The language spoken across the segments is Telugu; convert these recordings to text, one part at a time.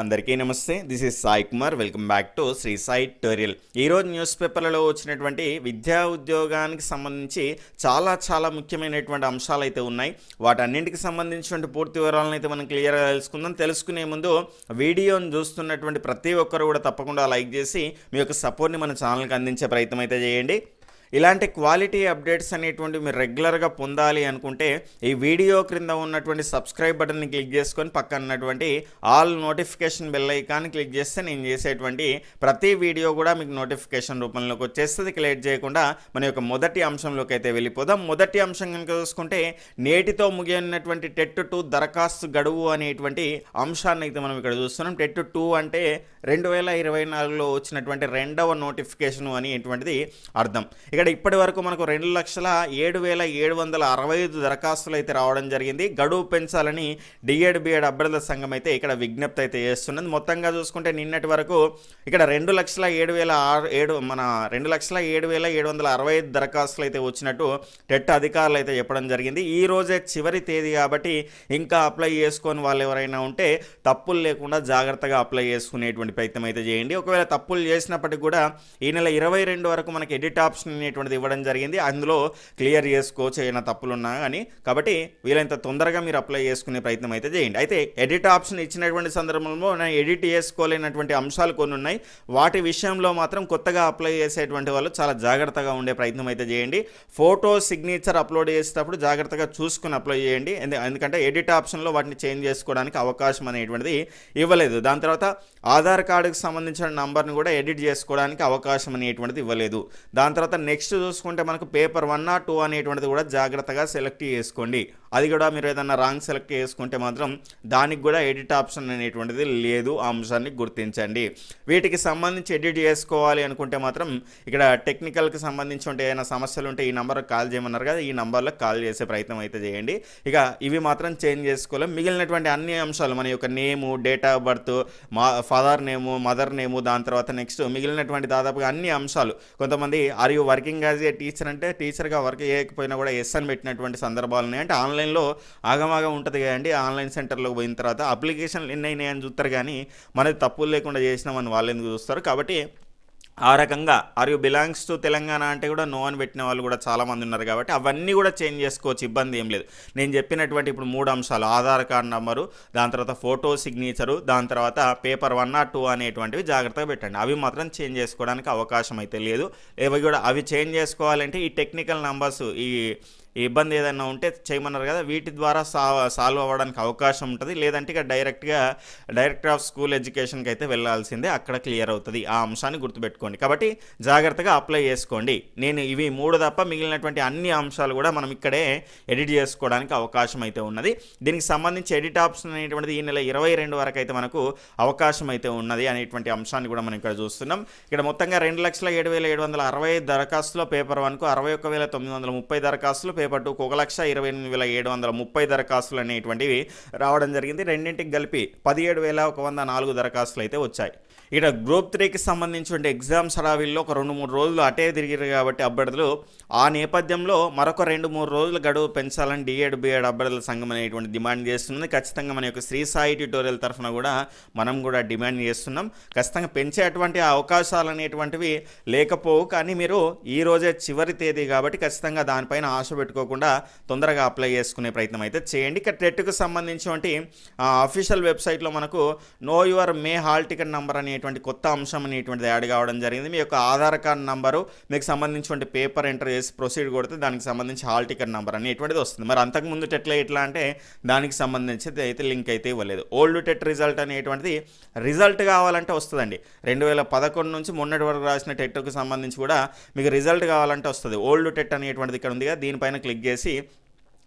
అందరికీ నమస్తే. This is Sai Kumar welcome back to Shri Sai tutorial ఈరోజు న్యూస్ పేపర్లలో వచ్చినటువంటి విద్యా ఉద్యోగానికి సంబంధించి చాలా చాలా ముఖ్యమైనటువంటి అంశాలు అయితే ఉన్నాయి. వాటన్నింటికి సంబంధించినటువంటి పూర్తి వివరాలను అయితే మనం క్లియర్గా తెలుసుకుందాం. తెలుసుకునే ముందు వీడియోను చూస్తున్నటువంటి ప్రతి ఒక్కరు కూడా తప్పకుండా లైక్ చేసి మీ యొక్క సపోర్ట్ని మన ఛానల్కి అందించే ప్రయత్నం అయితే చేయండి. ఇలాంటి క్వాలిటీ అప్డేట్స్ అనేటువంటివి మీరు రెగ్యులర్గా పొందాలి అనుకుంటే ఈ వీడియో క్రింద ఉన్నటువంటి సబ్స్క్రైబ్ బటన్ని క్లిక్ చేసుకొని పక్కన ఉన్నటువంటి all notification bell icon click చేస్తే నేను చేసేటువంటి ప్రతి వీడియో కూడా మీకు నోటిఫికేషన్ రూపంలోకి వచ్చేస్తుంది. క్లియర్ చేయకుండా మన యొక్క మొదటి అంశంలోకి అయితే వెళ్ళిపోదాం. మొదటి అంశం కనుక చూసుకుంటే నేటితో ముగియనటువంటి టెట్ టూ దరఖాస్తు గడువు అనేటువంటి అంశాన్ని అయితే మనం ఇక్కడ చూస్తున్నాం. టెట్ టూ అంటే రెండు వేల ఇరవై నాలుగులో వచ్చినటువంటి రెండవ నోటిఫికేషన్ అనేటువంటిది అర్థం. ఇక్కడ ఇప్పటి వరకు మనకు రెండు లక్షల ఏడు వేల ఏడు వందల అరవై ఐదు దరఖాస్తులు అయితే రావడం జరిగింది. గడువు పెంచాలని డిఎడ్ బిఎడ్ అభ్యర్థుల సంఘం అయితే ఇక్కడ విజ్ఞప్తి అయితే చేస్తున్నది. మొత్తంగా చూసుకుంటే నిన్నటి వరకు ఇక్కడ రెండు లక్షల ఏడు వేల ఆరు ఏడు మన రెండు లక్షల ఏడు వేల ఏడు వందల అరవై ఐదు దరఖాస్తులు అయితే వచ్చినట్టు టెట్ అధికారులు అయితే చెప్పడం జరిగింది. ఈ రోజే చివరి తేదీ కాబట్టి ఇంకా అప్లై చేసుకొని వాళ్ళు ఎవరైనా ఉంటే తప్పులు లేకుండా జాగ్రత్తగా అప్లై చేసుకునేటువంటి ప్రయత్నం అయితే చేయండి. ఒకవేళ తప్పులు చేసినప్పటికీ కూడా ఈ నెల ఇరవై రెండు వరకు మనకి ఎడిట్ ఆప్షన్ అనేటువంటిది ఇవ్వడం జరిగింది. అందులో క్లియర్ చేసుకోవచ్చు ఏమైనా తప్పులు ఉన్నా కానీ కాబట్టి వీలైనంత తొందరగా మీరు అప్లై చేసుకునే ప్రయత్నం అయితే చేయండి. అయితే ఎడిట్ ఆప్షన్ ఇచ్చినటువంటి సందర్భంలో నేను ఎడిట్ చేసుకోలేనటువంటి అంశాలు కొన్ని ఉన్నాయి. వాటి విషయంలో మాత్రం కొత్తగా అప్లై చేసేటువంటి వాళ్ళు చాలా జాగ్రత్తగా ఉండే ప్రయత్నం అయితే చేయండి. ఫోటో సిగ్నేచర్ అప్లోడ్ చేసేటప్పుడు జాగ్రత్తగా చూసుకుని అప్లై చేయండి. ఎందుకంటే ఎడిట్ ఆప్షన్లో వాటిని చేంజ్ చేసుకోవడానికి అవకాశం అనేటువంటిది ఇవ్వలేదు. దాని తర్వాత ఆధార్ కార్డుకు సంబంధించిన నంబర్ని కూడా ఎడిట్ చేసుకోవడానికి అవకాశం అనేటువంటిది ఇవ్వలేదు. దాని తర్వాత నెక్స్ట్ నెక్స్ట్ చూసుకుంటే మనకు పేపర్ వన్ నాట్ టూ అనేటువంటిది కూడా జాగ్రత్తగా సెలెక్ట్ చేసుకోండి. అది కూడా మీరు ఏదైనా రాంగ్ సెలెక్ట్ చేసుకుంటే మాత్రం దానికి కూడా ఎడిట్ ఆప్షన్ అనేటువంటిది లేదు ఆ అంశాన్ని గుర్తించండి. వీటికి సంబంధించి ఎడిట్ చేసుకోవాలి అనుకుంటే మాత్రం ఇక్కడ టెక్నికల్కి సంబంధించి ఉంటే ఏదైనా సమస్యలు ఉంటే ఈ నెంబర్కి కాల్ చేయమన్నారు కదా ఈ నెంబర్లో కాల్ చేసే ప్రయత్నం అయితే చేయండి. ఇక ఇవి మాత్రం చేంజ్ చేసుకోలేం. మిగిలినటువంటి అన్ని అంశాలు మన యొక్క నేము డేట్ ఆఫ్ బర్త్ మా ఫాదర్ నేము మదర్ నేము దాని తర్వాత నెక్స్ట్ మిగిలినటువంటి దాదాపుగా అన్ని అంశాలు కొంతమంది are you working as a teacher అంటే టీచర్గా వర్క్ చేయకపోయినా కూడా ఎస్ అని పెట్టినటువంటి సందర్భాలు ఉన్నాయి అంటే ఆన్లైన్ ఆన్లైన్లో ఆగమాగం ఉంటుంది కదండి. ఆన్లైన్ సెంటర్లోకి పోయిన తర్వాత అప్లికేషన్లు ఎన్ని అయినాయని చూస్తారు కానీ మనది తప్పులు లేకుండా చేసినామని వాళ్ళు ఎందుకు చూస్తారు? కాబట్టి ఆ రకంగా are you belongs to Telangana అంటే కూడా నో అని పెట్టిన వాళ్ళు కూడా చాలామంది ఉన్నారు కాబట్టి అవన్నీ కూడా చేంజ్ చేసుకోవచ్చు ఇబ్బంది ఏం లేదు. నేను చెప్పినటువంటి ఇప్పుడు మూడు అంశాలు. ఆధార్ కార్డ్ నెంబరు దాని తర్వాత ఫోటో సిగ్నేచరు దాని తర్వాత పేపర్ వన్ ఆర్ టూ అనేటువంటివి జాగ్రత్తగా పెట్టండి. అవి మాత్రం చేంజ్ చేసుకోవడానికి అవకాశం అయితే లేదు. ఇవి కూడా అవి చేంజ్ చేసుకోవాలంటే ఈ టెక్నికల్ నంబర్స్ ఈ ఇబ్బంది ఏదైనా ఉంటే చేయమన్నారు కదా వీటి ద్వారా సా సాల్వ్ అవ్వడానికి అవకాశం ఉంటుంది. లేదంటే ఇక డైరెక్ట్గా డైరెక్టర్ ఆఫ్ స్కూల్ ఎడ్యుకేషన్కి అయితే వెళ్ళాల్సిందే అక్కడ క్లియర్ అవుతుంది. ఆ అంశాన్ని గుర్తుపెట్టుకోండి. కాబట్టి జాగ్రత్తగా అప్లై చేసుకోండి. నేను ఇవి మూడు తప్ప మిగిలినటువంటి అన్ని అంశాలు కూడా మనం ఇక్కడే ఎడిట్ చేసుకోవడానికి అవకాశం అయితే ఉన్నది. దీనికి సంబంధించి ఎడిట్ ఆప్షన్ అనేటువంటిది ఈ నెల ఇరవై రెండు వరకు అయితే మనకు అవకాశం అయితే ఉన్నది అనేటువంటి అంశాన్ని కూడా మనం ఇక్కడ చూస్తున్నాం. ఇక్కడ మొత్తంగా రెండు లక్షల ఏడు వేల ఏడు వందల అరవై దరఖాస్తులో పేపర్ వన్కు అరవై ఒక్క వేల తొమ్మిది వందల ముప్పై దరఖాస్తులు పేపర్ రేపటి ఒక లక్ష ఇరవై ఎనిమిది వేల ఏడు వందల ముప్పై దరఖాస్తులు అనేటువంటివి రావడం జరిగింది. రెండింటికి కలిపి పదిహేడు వేల ఒక వంద నాలుగు దరఖాస్తులు అయితే వచ్చాయి. ఇక్కడ గ్రూప్ త్రీకి సంబంధించిన ఎగ్జామ్స్ హడావిల్లో ఒక రెండు మూడు రోజులు అటే తిరిగారు కాబట్టి అభ్యర్థులు ఆ నేపథ్యంలో మరొక రెండు మూడు రోజులు గడువు పెంచాలని డిఎడ్ బిఎడ్ అభ్యర్థుల సంఘం అనేటువంటి డిమాండ్ చేస్తున్నది. ఖచ్చితంగా మన యొక్క శ్రీ సాయి ట్యూటోరియల్ తరఫున కూడా మనం కూడా డిమాండ్ చేస్తున్నాం. ఖచ్చితంగా పెంచేటువంటి అవకాశాలు అనేటువంటివి లేకపోవు. కానీ మీరు ఈ రోజే చివరి తేదీ కాబట్టి ఖచ్చితంగా దానిపైన ఆశ పెట్టుకోకుండా తొందరగా అప్లై చేసుకునే ప్రయత్నం అయితే చేయండి. ఇక టెట్కు సంబంధించినటువంటి అఫీషియల్ వెబ్సైట్లో మనకు know your may hall ticket number అనేటువంటి కొత్త అంశం అనేటువంటిది యాడ్ కావడం జరిగింది. మీ యొక్క ఆధార్ కార్డ్ నంబరు మీకు సంబంధించినటువంటి పేపర్ ఎంటర్ చేసి ప్రొసీడ్ కొడితే దానికి సంబంధించి హాల్ టికెట్ నెంబర్ అనేటువంటిది వస్తుంది. మరి అంతకుముందు టెట్లో ఎట్లా అంటే దానికి సంబంధించి అయితే లింక్ అయితే ఇవ్వలేదు. ఓల్డ్ టెట్ రిజల్ట్ అనేటువంటిది రిజల్ట్ కావాలంటే వస్తుందండి. రెండు వేల పదకొండు నుంచి మొన్నటి వరకు రాసిన టెట్కు సంబంధించి కూడా మీకు రిజల్ట్ కావాలంటే వస్తుంది. ఓల్డ్ టెట్ అనేటువంటిది ఇక్కడ ఉంది దీనిపైన దీనిపైన క్లిక్ చేసి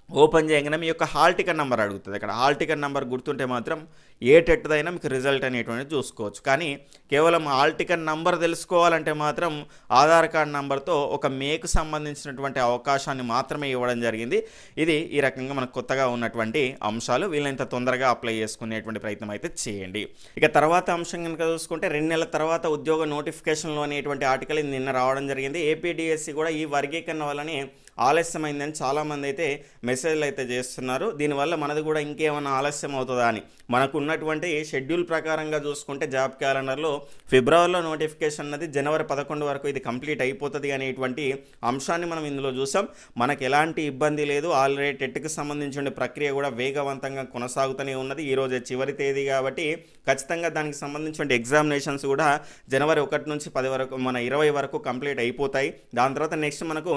ఓపెన్ చేయగానే మీ యొక్క హాల్ టికెట్ నెంబర్ అడుగుతుంది. ఇక్కడ హాల్ టికెట్ నెంబర్ గుర్తుంటే మాత్రం ఏ టెట్దైనా మీకు రిజల్ట్ అనేటువంటిది చూసుకోవచ్చు. కానీ కేవలం హాల్ టికెట్ నంబర్ తెలుసుకోవాలంటే మాత్రం ఆధార్ కార్డ్ నంబర్తో ఒక మేకు సంబంధించినటువంటి అవకాశాన్ని మాత్రమే ఇవ్వడం జరిగింది. ఇది ఈ రకంగా మనకు కొత్తగా ఉన్నటువంటి అంశాలు. వీళ్ళంత తొందరగా అప్లై చేసుకునేటువంటి ప్రయత్నం అయితే చేయండి. ఇక తర్వాత అంశం కనుక చూసుకుంటే రెండు నెలల తర్వాత ఉద్యోగ నోటిఫికేషన్లో అనేటువంటి ఆర్టికల్ నిన్న రావడం జరిగింది. ఏపీడిఎస్సి కూడా ఈ వర్గీకరణ వల్లనే ఆలస్యమైందని చాలామంది అయితే మెసేజ్లు అయితే చేస్తున్నారు. దీనివల్ల మనది కూడా ఇంకేమైనా ఆలస్యం అవుతుందా అని. మనకు ఉన్నటువంటి షెడ్యూల్ ప్రకారంగా చూసుకుంటే జాబ్ క్యాలెండర్లో ఫిబ్రవరిలో నోటిఫికేషన్ అన్నది జనవరి పదకొండు వరకు ఇది కంప్లీట్ అయిపోతుంది అనేటువంటి అంశాన్ని మనం ఇందులో చూసాం. మనకు ఎలాంటి ఇబ్బంది లేదు. ఆల్రెడీ టెట్కి సంబంధించిన ప్రక్రియ కూడా వేగవంతంగా కొనసాగుతూనే ఉన్నది. ఈరోజు చివరి తేదీ కాబట్టి ఖచ్చితంగా దానికి సంబంధించిన ఎగ్జామినేషన్స్ కూడా జనవరి ఒకటి నుంచి పది వరకు మన ఇరవై వరకు కంప్లీట్ అయిపోతాయి. దాని తర్వాత నెక్స్ట్ మనకు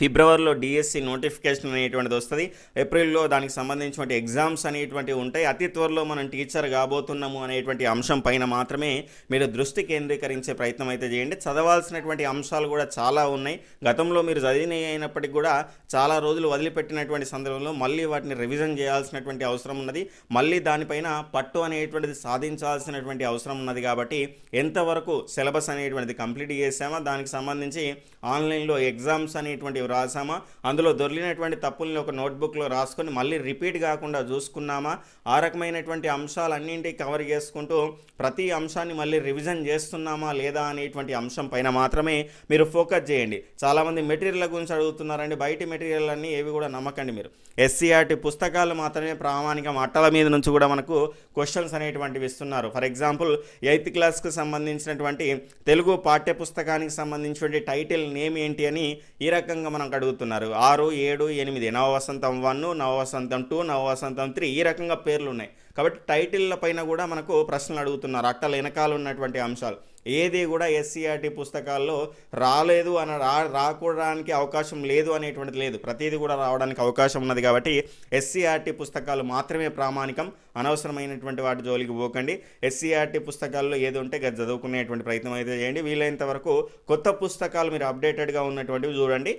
ఫిబ్రవరిలో డిఎస్సి నోటిఫికేషన్ అనేటువంటిది వస్తుంది. ఏప్రిల్లో దానికి సంబంధించినటువంటి ఎగ్జామ్స్ అనేటువంటివి ఉంటాయి. అతి త్వరలో మనం టీచర్ కాబోతున్నాము అనేటువంటి అంశం పైన మాత్రమే మీరు దృష్టి కేంద్రీకరించే ప్రయత్నం అయితే చేయండి. చదవాల్సినటువంటి అంశాలు కూడా చాలా ఉన్నాయి. గతంలో మీరు చదివిన అయినప్పటికీ కూడా చాలా రోజులు వదిలిపెట్టినటువంటి సందర్భంలో మళ్ళీ వాటిని రివిజన్ చేయాల్సినటువంటి అవసరం ఉన్నది. మళ్ళీ దానిపైన పట్టు అనేటువంటిది సాధించాల్సినటువంటి అవసరం ఉన్నది కాబట్టి ఎంతవరకు సిలబస్ అనేటువంటిది కంప్లీట్ చేసామో దానికి సంబంధించి ఆన్లైన్లో ఎగ్జామ్స్ అనేటువంటి రాసామా? అందులో దొరికినటువంటి తప్పుల్ని ఒక నోట్బుక్లో రాసుకొని మళ్ళీ రిపీట్ కాకుండా చూసుకున్నామా? ఆ రకమైనటువంటి అంశాలన్నింటి కవర్ చేసుకుంటూ ప్రతి అంశాన్ని మళ్ళీ రివిజన్ చేస్తున్నామా లేదా అనేటువంటి అంశం పైన మాత్రమే మీరు ఫోకస్ చేయండి. చాలామంది మెటీరియల్ గురించి అడుగుతున్నారండి. బయటి మెటీరియల్ అన్నీ ఏవి కూడా నమ్మకండి మీరు. ఎస్సీఆర్టీ పుస్తకాలు మాత్రమే ప్రామాణికం. అట్టల మీద నుంచి కూడా మనకు క్వశ్చన్స్ అనేటువంటివి ఇస్తున్నారు. ఫర్ ఎగ్జాంపుల్ ఎయిత్ క్లాస్కి సంబంధించినటువంటి తెలుగు పాఠ్య పుస్తకానికి సంబంధించినటువంటి టైటిల్ నేమ్ ఏంటి అని ఈ రకంగా మనకు అడుగుతున్నారు ఆరు ఏడు ఎనిమిది. నవవసంతం వన్ నవవసంతం టూ నవవసంతం త్రీ ఈ రకంగా పేర్లు ఉన్నాయి కాబట్టి టైటిల్ల పైన కూడా మనకు ప్రశ్నలు అడుగుతున్నారు. అట్టల వెనకాల ఉన్నటువంటి అంశాలు. ఏది కూడా ఎస్సీఆర్టీ పుస్తకాల్లో రాలేదు అని రా రాకూడడానికి అవకాశం లేదు అనేటువంటిది లేదు. ప్రతిదీ కూడా రావడానికి అవకాశం ఉన్నది కాబట్టి ఎస్సీఆర్టీ పుస్తకాలు మాత్రమే ప్రామాణికం. అనవసరమైనటువంటి వాటి జోలికి పోకండి. ఎస్సీఆర్టీ పుస్తకాల్లో ఏది ఉంటే గది చదువుకునేటువంటి ప్రయత్నం అయితే చేయండి. వీలైనంత వరకు కొత్త పుస్తకాలు మీరు అప్డేటెడ్గా ఉన్నటువంటివి చూడండి.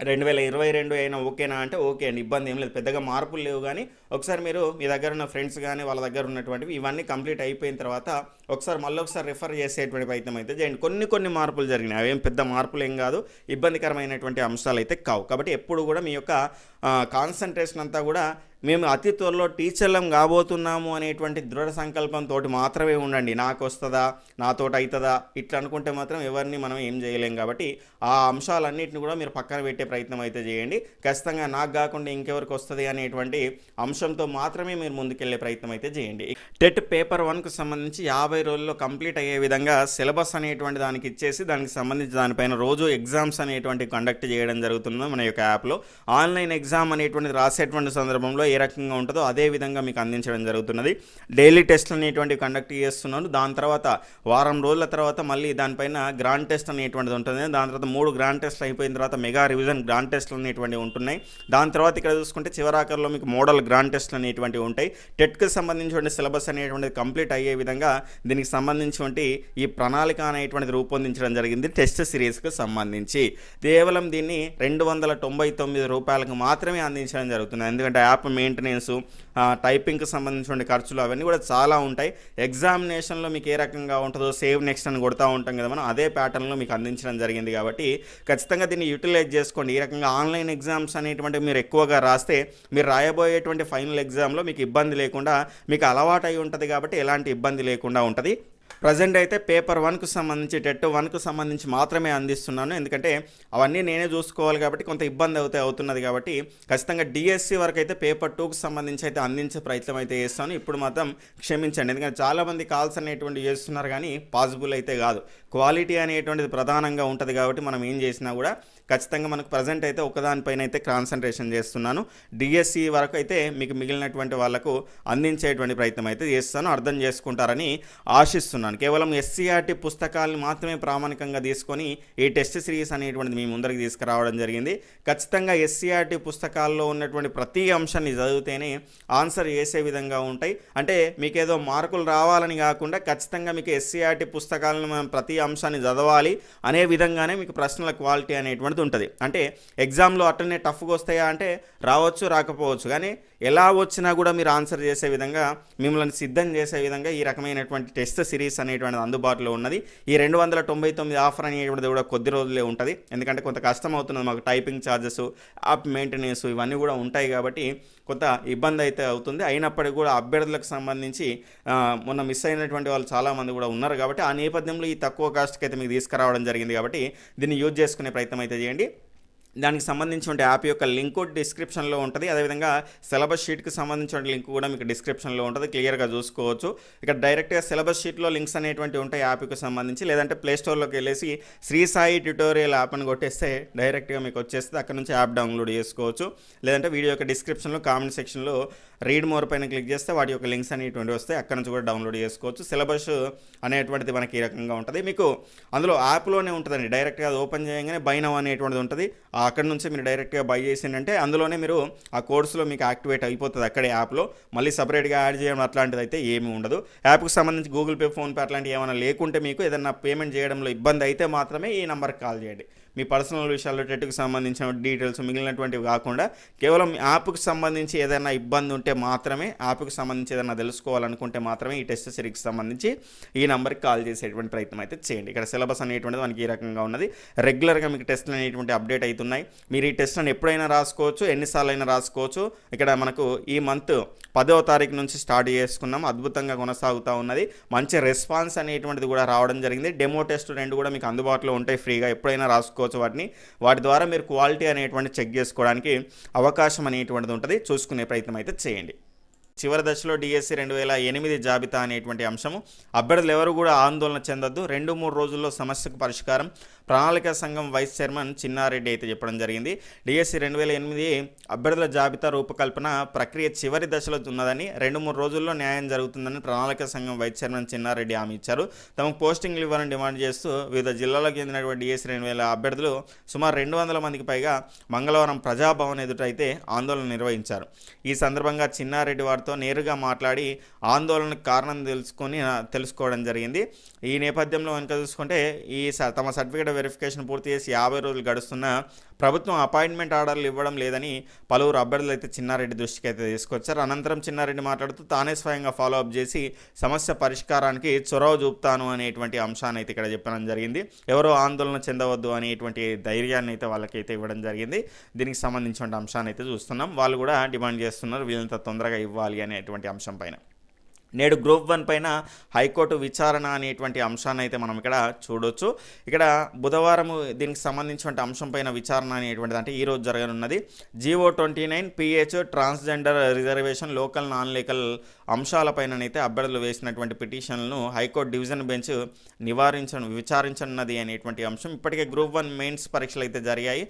రెండు వేల ఇరవై రెండు అయినా ఓకేనా అంటే ఓకే అండి ఇబ్బంది ఏం లేదు. పెద్దగా మార్పులు లేవు కానీ ఒకసారి మీరు మీ దగ్గర ఉన్న ఫ్రెండ్స్ కానీ వాళ్ళ దగ్గర ఉన్నటువంటివి ఇవన్నీ కంప్లీట్ అయిపోయిన తర్వాత ఒకసారి మళ్ళీ ఒకసారి రిఫర్ చేసేటువంటి ప్రయత్నం అయితే చేయండి. కొన్ని కొన్ని మార్పులు జరిగినాయి. అవేం పెద్ద మార్పులు ఏం కాదు. ఇబ్బందికరమైనటువంటి అంశాలు అయితే కావు. కాబట్టి ఎప్పుడు కూడా మీ యొక్క కాన్సన్ట్రేషన్ అంతా కూడా మేము అతి త్వరలో టీచర్లం కాబోతున్నాము అనేటువంటి దృఢ సంకల్పంతో మాత్రమే ఉండండి. నాకు వస్తుందా నాతో అవుతుందా ఇట్లా అనుకుంటే మాత్రం ఎవరిని మనం ఏం చేయలేం కాబట్టి ఆ అంశాలన్నింటిని కూడా మీరు పక్కన పెట్టే ప్రయత్నం అయితే చేయండి. ఖచ్చితంగా నాకు కాకుండా ఇంకెవరికి వస్తుంది అనేటువంటి అంశంతో మాత్రమే మీరు ముందుకెళ్ళే ప్రయత్నం అయితే చేయండి. టెట్ పేపర్ వన్కు సంబంధించి యాభై రోజుల్లో కంప్లీట్ అయ్యే విధంగా సిలబస్ అనేటువంటి దానికి ఇచ్చేసి దానికి సంబంధించి దానిపైన రోజు ఎగ్జామ్స్ అనేటువంటి కండక్ట్ చేయడం జరుగుతుంది మన యొక్క యాప్లో. ఆన్లైన్ ఎగ్జామ్ అనేటువంటిది రాసేటువంటి సందర్భంలో ఏ రకంగా ఉంటుందో అదే విధంగా మీకు అందించడం జరుగుతున్నది. డైలీ టెస్ట్ అనేటువంటివి కండక్ట్ చేస్తున్నాను దాని తర్వాత వారం రోజుల తర్వాత మళ్ళీ దానిపైన గ్రాండ్ టెస్ట్ అనేటువంటిది ఉంటుంది. దాని తర్వాత మూడు గ్రాండ్ టెస్ట్లు అయిపోయిన తర్వాత మెగా రివిజన్ గ్రాండ్ టెస్ట్లు అనేటువంటివి ఉంటున్నాయి. దాని తర్వాత ఇక్కడ చూసుకుంటే చివరాకర్లో మీకు మోడల్ గ్రాండ్ టెస్ట్లు అనేటువంటివి ఉంటాయి. టెట్కి సంబంధించిన సిలబస్ అనేటువంటిది కంప్లీట్ అయ్యే విధంగా దీనికి సంబంధించినటువంటి ఈ ప్రణాళిక అనేటువంటిది రూపొందించడం జరిగింది టెస్ట్ సిరీస్కి సంబంధించి. కేవలం దీన్ని రెండు వందల తొంభై తొమ్మిది రూపాయలకు మాత్రం మాత్రమే అందించడం జరుగుతుంది. ఎందుకంటే యాప్ మెయింటెనెన్స్ టైపింగ్కి సంబంధించిన ఖర్చులు అవన్నీ కూడా చాలా ఉంటాయి. ఎగ్జామినేషన్లో మీకు ఏ రకంగా ఉంటుందో సేవ్ నెక్స్ట్ అని కొడతా ఉంటాం కదా మనం అదే ప్యాటర్న్లో మీకు అందించడం జరిగింది కాబట్టి ఖచ్చితంగా దీన్ని యూటిలైజ్ చేసుకోండి. ఈ రకంగా ఆన్లైన్ ఎగ్జామ్స్ అనేటువంటి మీరు ఎక్కువగా రాస్తే మీరు రాయబోయేటువంటి ఫైనల్ ఎగ్జామ్లో మీకు ఇబ్బంది లేకుండా మీకు అలవాటు అయి ఉంటుంది కాబట్టి ఎలాంటి ఇబ్బంది లేకుండా ఉంటుంది. ప్రజెంట్ అయితే పేపర్ వన్కు సంబంధించి టెట్ వన్కు సంబంధించి మాత్రమే అందిస్తున్నాను. ఎందుకంటే అవన్నీ నేనే చూసుకోవాలి కాబట్టి కొంత ఇబ్బంది అవుతాయి అవుతున్నది కాబట్టి ఖచ్చితంగా డిఎస్సి వరకు అయితే పేపర్ టూకు సంబంధించి అయితే అందించే ప్రయత్నం అయితే చేస్తాను. ఇప్పుడు మాత్రం క్షమించండి. ఎందుకంటే చాలామంది కాల్స్ అనేటువంటి చేస్తున్నారు కానీ పాసిబుల్ అయితే కాదు. క్వాలిటీ అనేటువంటిది ప్రధానంగా ఉంటుంది కాబట్టి మనం ఏం చేసినా కూడా ఖచ్చితంగా మనకు ప్రజెంట్ అయితే ఒకదానిపైన అయితే కాన్సన్ట్రేషన్ చేస్తున్నాను డిఎస్సి వరకు అయితే మీకు మిగిలినటువంటి వాళ్ళకు అందించేటువంటి ప్రయత్నం అయితే చేస్తాను అర్థం చేసుకుంటారని ఆశిస్తున్నాను. కేవలం ఎస్సీఆర్టీ పుస్తకాలను మాత్రమే ప్రామాణికంగా తీసుకొని ఈ టెస్ట్ సిరీస్ అనేటువంటిది మీ ముందరికి తీసుకురావడం జరిగింది. ఖచ్చితంగా ఎస్సీఆర్టీ పుస్తకాల్లో ఉన్నటువంటి ప్రతి అంశాన్ని చదివితేనే ఆన్సర్ చేసే విధంగా ఉంటాయి. అంటే మీకు ఏదో మార్కులు రావాలని కాకుండా ఖచ్చితంగా మీకు ఎస్సీఆర్టీ పుస్తకాలను మనం ప్రతి అంశాన్ని చదవాలి అనే విధంగానే మీకు ప్రశ్నల క్వాలిటీ అనేటువంటి ఉంటుంది అంటే ఎగ్జామ్లో అట్లనే టఫ్గా వస్తాయా అంటే రావచ్చు రాకపోవచ్చు. కానీ ఎలా వచ్చినా కూడా మీరు ఆన్సర్ చేసే విధంగా మిమ్మల్ని సిద్ధం చేసే విధంగా ఈ రకమైనటువంటి టెస్ట్ సిరీస్ అనేటువంటిది అందుబాటులో ఉన్నది. ఈ రెండు వందల తొంభై తొమ్మిది ఆఫర్ అనేటువంటిది కూడా కొద్ది రోజులే ఉంటుంది. ఎందుకంటే కొంత కష్టం అవుతున్నది మాకు టైపింగ్ ఛార్జెస్ యాప్ మెయింటెనెన్స్ ఇవన్నీ కూడా ఉంటాయి కాబట్టి కొంత ఇబ్బంది అయితే అవుతుంది. అయినప్పటికీ కూడా అభ్యర్థులకు సంబంధించి మొన్న మిస్ అయినటువంటి వాళ్ళు చాలామంది కూడా ఉన్నారు కాబట్టి ఆ నేపథ్యంలో ఈ తక్కువ కాస్ట్కి అయితే మీకు తీసుకురావడం జరిగింది కాబట్టి దీన్ని యూజ్ చేసుకునే ప్రయత్నం అయితే చేయండి. దానికి సంబంధించిన యాప్ యొక్క లింక్ డిస్క్రిప్షన్లో ఉంటుంది. అదేవిధంగా సిలబస్ షీట్కి సంబంధించిన లింక్ కూడా మీకు డిస్క్రిప్షన్లో ఉంటుంది. క్లియర్గా చూసుకోవచ్చు. ఇక్కడ డైరెక్ట్గా సిలబస్ షీట్లో లింక్స్ అనేటువంటి ఉంటాయి యాప్కి సంబంధించి. లేదంటే ప్లేస్టోర్లోకి వెళ్ళేసి శ్రీ సాయి ట్యూటోరియల్ యాప్ అని కొట్టేస్తే డైరెక్ట్గా మీకు వచ్చేస్తే అక్కడ నుంచి యాప్ డౌన్లోడ్ చేసుకోవచ్చు. లేదంటే వీడియో యొక్క డిస్క్రిప్షన్లో కామెంట్ సెక్షన్లో రీడ్ మోర్ పైన క్లిక్ చేస్తే వాటి యొక్క లింక్స్ అనేటువంటి వస్తాయి. అక్కడ నుంచి కూడా డౌన్లోడ్ చేసుకోవచ్చు. సిలబస్ అనేటువంటిది మనకి ఈ రకంగా ఉంటుంది. మీకు అందులో యాప్లోనే ఉంటుందండి. డైరెక్ట్గా అది ఓపెన్ చేయగానే బైనవ్ అనేటువంటిది ఉంటుంది. ఆ అక్కడ నుంచి మీరు డైరెక్ట్గా బై చేసిందంటే అందులోనే మీరు ఆ కోర్సులో మీకు యాక్టివేట్ అయిపోతుంది అక్కడే యాప్లో. మళ్ళీ సపరేట్గా యాడ్ చేయడం అట్లాంటిది అయితే ఏమీ ఉండదు. యాప్కి సంబంధించి గూగుల్ పే ఫోన్పే అట్లాంటివి ఏమైనా లేకుంటే మీకు ఏదైనా పేమెంట్ చేయడంలో ఇబ్బంది అయితే మాత్రమే ఈ నెంబర్కి కాల్ చేయండి. మీ పర్సనల్ విషయాలు టెట్కు సంబంధించిన డీటెయిల్స్ మిగిలినటువంటివి కాకుండా కేవలం యాప్కి సంబంధించి ఏదైనా ఇబ్బంది ఉంటే మాత్రమే యాప్కి సంబంధించి ఏదైనా తెలుసుకోవాలనుకుంటే మాత్రమే ఈ టెస్ట్ సిరీస్కి సంబంధించి ఈ నెంబర్కి కాల్ చేసేటువంటి ప్రయత్నం అయితే చేయండి. ఇక్కడ సిలబస్ అనేటువంటిది మనకి ఈ రకంగా ఉన్నది. రెగ్యులర్గా మీకు టెస్ట్లు అనేటువంటి అప్డేట్ అవుతున్నాయి. మీరు ఈ టెస్ట్లను ఎప్పుడైనా రాసుకోవచ్చు ఎన్నిసార్లు అయినా రాసుకోవచ్చు. ఇక్కడ మనకు ఈ మంత్ పదవ తారీఖు నుంచి స్టార్ట్ చేసుకున్నాం. అద్భుతంగా కొనసాగుతూ ఉన్నది. మంచి రెస్పాన్స్ అనేటువంటిది కూడా రావడం జరిగింది. డెమో టెస్ట్ రెండు కూడా మీకు అందుబాటులో ఉంటాయి. ఫ్రీగా ఎప్పుడైనా రాసుకోవచ్చు. వాటిని వాటి ద్వారా మీరు క్వాలిటీ అనేటువంటి చెక్ చేసుకోవడానికి అవకాశం అనేటువంటిది ఉంటుంది. చూసుకునే ప్రయత్నం అయితే చేయండి. చివరి దశలో డిఎస్సి రెండు వేల ఎనిమిది జాబితా అనేటువంటి అంశము. అభ్యర్థులు ఎవరు కూడా ఆందోళన చెందొద్దు. రెండు మూడు రోజుల్లో సమస్యకు పరిష్కారం. ప్రణాళిక సంఘం వైస్ చైర్మన్ చిన్నారెడ్డి అయితే చెప్పడం జరిగింది. డిఎస్సి రెండు వేల ఎనిమిది అభ్యర్థుల జాబితా రూపకల్పన ప్రక్రియ చివరి దశలో ఉన్నదని రెండు మూడు రోజుల్లో న్యాయం జరుగుతుందని ప్రణాళిక సంఘం వైస్ చైర్మన్ చిన్నారెడ్డి హామీ ఇచ్చారు. తమకు పోస్టింగ్లు ఇవ్వాలని డిమాండ్ చేస్తూ వివిధ జిల్లాలకు చెందినటువంటి డిఎస్సి రెండు వేల అభ్యర్థులు సుమారు రెండు వందల మందికి పైగా మంగళవారం ప్రజాభవన్ ఎదుట అయితే ఆందోళన నిర్వహించారు. ఈ సందర్భంగా చిన్నారెడ్డి వారితో నేరుగా మాట్లాడి ఆందోళనకు కారణం తెలుసుకొని తెలుసుకోవడం జరిగింది. ఈ నేపథ్యంలో కనుక చూసుకుంటే ఈ స- తమ సర్టిఫికేట్ వెరిఫికేషన్ పూర్తి చేసి యాభై రోజులు గడుస్తున్న ప్రభుత్వం అపాయింట్మెంట్ ఆర్డర్లు ఇవ్వడం లేదని పలువురు అభ్యర్థులు అయితే చిన్నారెడ్డి దృష్టికి అయితే తీసుకొచ్చారు. అనంతరం చిన్నారెడ్డి మాట్లాడుతూ తానే స్వయంగా ఫాలో అప్ చేసి సమస్య పరిష్కారానికి చొరవ చూపుతాను అనేటువంటి అంశాన్ని అయితే ఇక్కడ చెప్పడం జరిగింది. ఎవరో ఆందోళన చెందవద్దు అనేటువంటి ధైర్యాన్ని అయితే వాళ్ళకైతే ఇవ్వడం జరిగింది. దీనికి సంబంధించిన అంశాన్ని అయితే చూస్తున్నాం. వాళ్ళు కూడా డిమాండ్ చేస్తున్నారు వీళ్ళంత తొందరగా ఇవ్వాలి అనేటువంటి అంశం పైన. నేడు గ్రూప్ వన్ పైన హైకోర్టు విచారణ అనేటువంటి అంశాన్ని అయితే మనం ఇక్కడ చూడొచ్చు. ఇక్కడ బుధవారం దీనికి సంబంధించిన అంశం పైన విచారణ అనేటువంటిది అంటే ఈరోజు జరగనున్నది. GO twenty nine PH transgender reservation local non local అంశాలపైననైతే అభ్యర్థులు వేసినటువంటి పిటిషన్లను హైకోర్టు డివిజన్ బెంచ్ నివారించ విచారించనున్నది అనేటువంటి అంశం. ఇప్పటికే గ్రూప్ వన్ మెయిన్స్ పరీక్షలు అయితే జరిగాయి.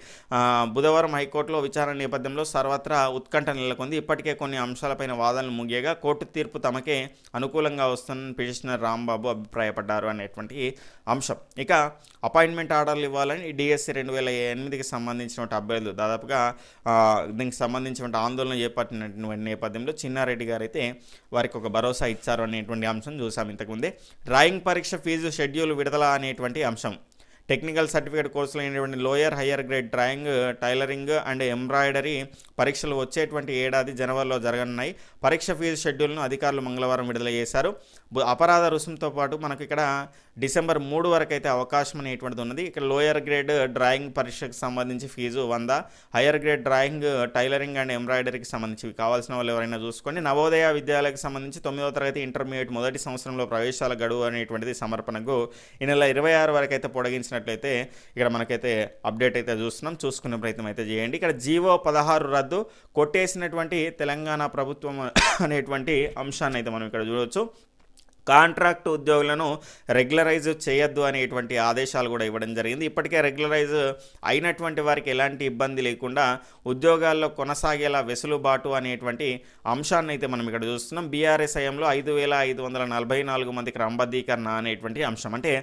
బుధవారం హైకోర్టులో విచారణ నేపథ్యంలో సర్వత్రా ఉత్కంఠ నెలకొంది. ఇప్పటికే కొన్ని అంశాలపైన వాదనలు ముగియగా కోర్టు తీర్పు తమకే అనుకూలంగా వస్తుందని పిటిషనర్ రాంబాబు అభిప్రాయపడ్డారు అనేటువంటి అంశం. ఇక అపాయింట్మెంట్ ఆర్డర్లు ఇవ్వాలని డిఎస్సి రెండు వేల ఎనిమిదికి సంబంధించిన అభ్యర్థులు దాదాపుగా దీనికి సంబంధించిన ఆందోళన చేపట్టినటువంటి నేపథ్యంలో చిన్నారెడ్డి గారు అయితే వారికి ఒక భరోసా ఇచ్చారు అనేటువంటి అంశం చూసాం ఇంతకుముందే. డ్రాయింగ్ పరీక్ష ఫీజు షెడ్యూల్ విడుదల అనేటువంటి అంశం. టెక్నికల్ సర్టిఫికేట్ కోర్సులు అయినటువంటి lower higher grade drawing tailoring and embroidery పరీక్షలు వచ్చేటువంటి ఏడాది జనవరిలో జరగనున్నాయి. పరీక్ష ఫీజు షెడ్యూల్ను అధికారులు మంగళవారం విడుదల చేశారు. అపరాధ రుసుముతో పాటు మనకు ఇక్కడ డిసెంబర్ మూడు వరకు అయితే అవకాశం అనేటువంటిది ఉన్నది. ఇక్కడ లోయర్ గ్రేడ్ డ్రాయింగ్ పరీక్షకు సంబంధించి ఫీజు వంద higher grade drawing tailoring and ఎంబ్రాయిడరీకి సంబంధించి కావాల్సిన వాళ్ళు ఎవరైనా చూసుకోండి. నవోదయ విద్యాలయకు సంబంధించి తొమ్మిదవ తరగతి ఇంటర్మీడియట్ మొదటి సంవత్సరంలో ప్రవేశాల గడువు అనేటువంటిది సమర్పణకు ఈ నెల ఇరవై ఆరు వరకు అయితే పొడిగించినట్లయితే ఇక్కడ మనకైతే అప్డేట్ అయితే చూస్తున్నాం. చూసుకునే ప్రయత్నం అయితే చేయండి. ఇక్కడ జీవో పదహారు రద్దు కొట్టేసినటువంటి తెలంగాణ ప్రభుత్వం అనేటువంటి అంశాన్ని అయితే మనం ఇక్కడ చూడవచ్చు కాంట్రాక్ట్ ఉద్యోగులను రెగ్యులరైజ్ చేయొద్దు అనేటువంటి ఆదేశాలు కూడా ఇవ్వడం జరిగింది. ఇప్పటికే రెగ్యులరైజ్ అయినటువంటి వారికి ఎలాంటి ఇబ్బంది లేకుండా ఉద్యోగాల్లో కొనసాగేలా వెసులుబాటు అనేటువంటి అంశాన్ని అయితే మనం ఇక్కడ చూస్తున్నాం. బీఆర్ఎస్ హయాంలో ఐదు వేల ఐదు వందల నలభై నాలుగు మంది క్రమబద్ధీకరణ అనేటువంటి అంశం. అంటే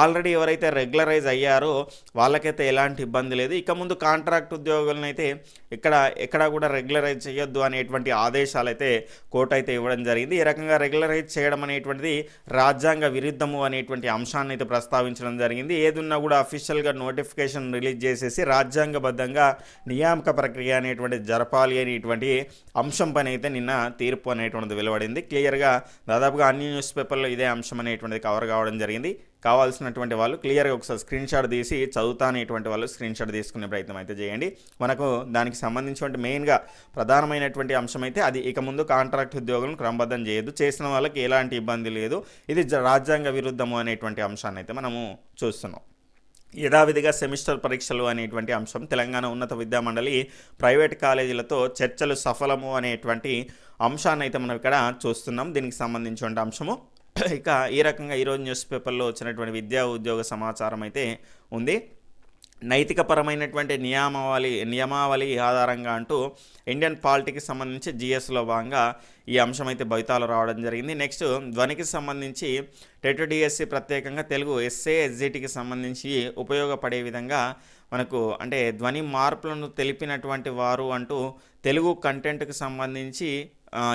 ఆల్రెడీ ఎవరైతే రెగ్యులరైజ్ అయ్యారో వాళ్ళకైతే ఎలాంటి ఇబ్బంది లేదు. ఇక ముందు కాంట్రాక్ట్ ఉద్యోగులను అయితే ఇక్కడ ఎక్కడ కూడా రెగ్యులరైజ్ చేయొద్దు అనేటువంటి ఆదేశాలు అయితే కోర్టు అయితే ఇవ్వడం జరిగింది. ఈ రకంగా రెగ్యులరైజ్ చేయడం అనేటువంటిది రాజ్యాంగ విరుద్ధము అనేటువంటి అంశాన్ని అయితే ప్రస్తావించడం జరిగింది. ఏదున్నా కూడా అఫీషియల్గా నోటిఫికేషన్ రిలీజ్ చేసేసి రాజ్యాంగబద్ధంగా నియామక ప్రక్రియ అనేటువంటిది జరపాలి అనేటువంటి అంశం పైన అయితే నిన్న తీర్పు అనేటువంటిది వెలువడింది. క్లియర్గా దాదాపుగా అన్ని న్యూస్ పేపర్లో ఇదే అంశం అనేటువంటిది కవర్ కావడం జరిగింది. కావాల్సినటువంటి వాళ్ళు క్లియర్గా ఒకసారి స్క్రీన్ షాట్ తీసి చదువుతా అనేటువంటి వాళ్ళు స్క్రీన్ షాట్ తీసుకునే ప్రయత్నం అయితే చేయండి. మనకు దానికి సంబంధించినటువంటి మెయిన్గా ప్రధానమైనటువంటి అంశం అయితే అది ఇక ముందు కాంట్రాక్ట్ ఉద్యోగులను క్రమబద్ధం చేయొద్దు. చేసిన వాళ్ళకి ఎలాంటి ఇబ్బంది లేదు. ఇది జ- రాజ్యాంగ విరుద్ధము అనేటువంటి అంశాన్ని అయితే మనము చూస్తున్నాం. యథావిధిగా సెమిస్టర్ పరీక్షలు అనేటువంటి అంశం తెలంగాణ ఉన్నత విద్యా మండలి ప్రైవేట్ కాలేజీలతో చర్చలు సఫలము అనేటువంటి అంశాన్ని అయితే మనం ఇక్కడ చూస్తున్నాం. దీనికి సంబంధించిన అంశము ఇక ఈ రకంగా ఈరోజు న్యూస్ పేపర్లో వచ్చినటువంటి విద్యా ఉద్యోగ సమాచారం అయితే ఉంది. నైతికపరమైనటువంటి నియమావళి నియమావళి ఆధారంగా అంటూ ఇండియన్ పాలిటీకి సంబంధించి జిఎస్లో భాగంగా ఈ అంశం అయితే బయతాలు రావడం జరిగింది. నెక్స్ట్ ధ్వనికి సంబంధించి టెట్ డిఎస్సి ప్రత్యేకంగా తెలుగు ఎస్ఏ ఎస్జిటికి సంబంధించి ఉపయోగపడే విధంగా మనకు అంటే ధ్వని మార్పులను తెలిపినటువంటి వారు అంటూ తెలుగు కంటెంట్కి సంబంధించి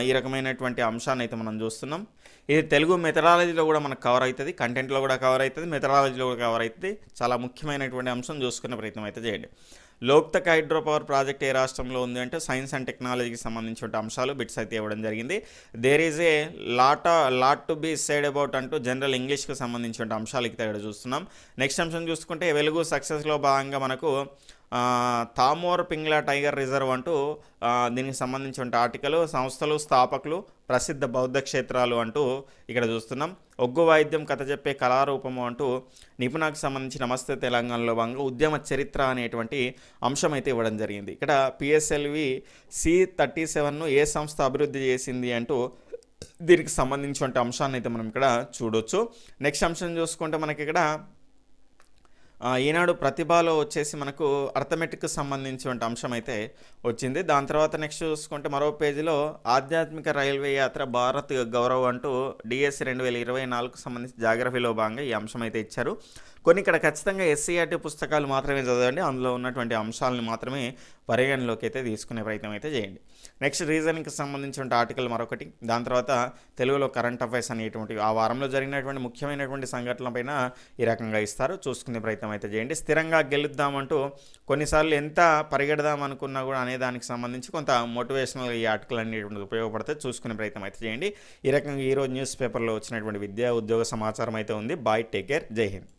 ఈ రకమైనటువంటి అంశాన్ని అయితే మనం చూస్తున్నాం. ఇది తెలుగు మెథడాలజీలో కూడా మనకు కవర్ అవుతుంది కంటెంట్లో కూడా కవర్ అవుతుంది మెథడాలజీలో కూడా కవర్ అవుతుంది. చాలా ముఖ్యమైనటువంటి అంశం చూసుకునే ప్రయత్నం అయితే చేయండి. లోక్తక్ హైడ్రో పవర్ ప్రాజెక్ట్ ఏ రాష్ట్రంలో ఉంది అంటే సైన్స్ అండ్ టెక్నాలజీకి సంబంధించిన అంశాలు బిట్స్ అయితే ఇవ్వడం జరిగింది. There is a lot lot to be said about అంటూ జనరల్ ఇంగ్లీష్కి సంబంధించిన అంశాలు ఇక్కడ చూస్తున్నాం. నెక్స్ట్ అంశం చూసుకుంటే వెలుగు సక్సెస్లో భాగంగా మనకు తామోర్ పింగ్లా టైగర్ రిజర్వ్ అంటూ దీనికి సంబంధించిన ఆర్టికల్ సంస్థలు స్థాపకులు ప్రసిద్ధ బౌద్ధ క్షేత్రాలు అంటూ ఇక్కడ చూస్తున్నాం. ఒగ్గు వాయిద్యం కథ చెప్పే కళారూపము అంటూ నిపుణకు సంబంధించి నమస్తే తెలంగాణలో భాగంగా ఉద్యమ చరిత్ర అనేటువంటి అంశం అయితే ఇవ్వడం జరిగింది. ఇక్కడ పిఎస్ఎల్వి సి థర్టీ సెవెన్ను ఏ సంస్థ అభివృద్ధి చేసింది అంటూ దీనికి సంబంధించిన అంశాన్ని అయితే మనం ఇక్కడ చూడొచ్చు. నెక్స్ట్ అంశం చూసుకుంటే మనకి ఇక్కడ ఈనాడు ప్రతిభలో వచ్చేసి మనకు అర్థమెటిక్కి సంబంధించిన అంశం అయితే వచ్చింది. దాని తర్వాత నెక్స్ట్ చూసుకుంటే మరో పేజీలో ఆధ్యాత్మిక రైల్వే యాత్ర భారత్ గౌరవ్ అంటూ డిఎస్సి రెండు వేల ఇరవై నాలుగుకు సంబంధించి జాగ్రఫీలో భాగంగా ఈ అంశం అయితే ఇచ్చారు. కొన్ని ఇక్కడ ఖచ్చితంగా ఎస్సీఆర్టీ పుస్తకాలు మాత్రమే చదవండి. అందులో ఉన్నటువంటి అంశాలను మాత్రమే పరిగణలోకి అయితే తీసుకునే ప్రయత్నం అయితే చేయండి. నెక్స్ట్ రీజన్కి సంబంధించిన ఆర్టికల్ మరొకటి. దాని తర్వాత తెలుగులో కరెంట్ అఫైర్స్ అనేటువంటి ఆ వారంలో జరిగినటువంటి ముఖ్యమైనటువంటి సంఘటనలపైన ఈ రకంగా ఇస్తారు. చూసుకునే ప్రయత్నం అయితే చేయండి. స్థిరంగా గెలుద్దామంటూ కొన్నిసార్లు ఎంత పరిగెడదాం అనుకున్నా కూడా అనే దానికి సంబంధించి కొంత మోటివేషనల్ ఈ ఆర్టికల్ అనేటువంటి ఉపయోగపడితే చూసుకునే ప్రయత్నం అయితే చేయండి. ఈ రకంగా ఈరోజు న్యూస్ పేపర్లో వచ్చినటువంటి విద్యా ఉద్యోగ సమాచారం అయితే ఉంది. బాయ్ టేక్ కేర్ జై హింద్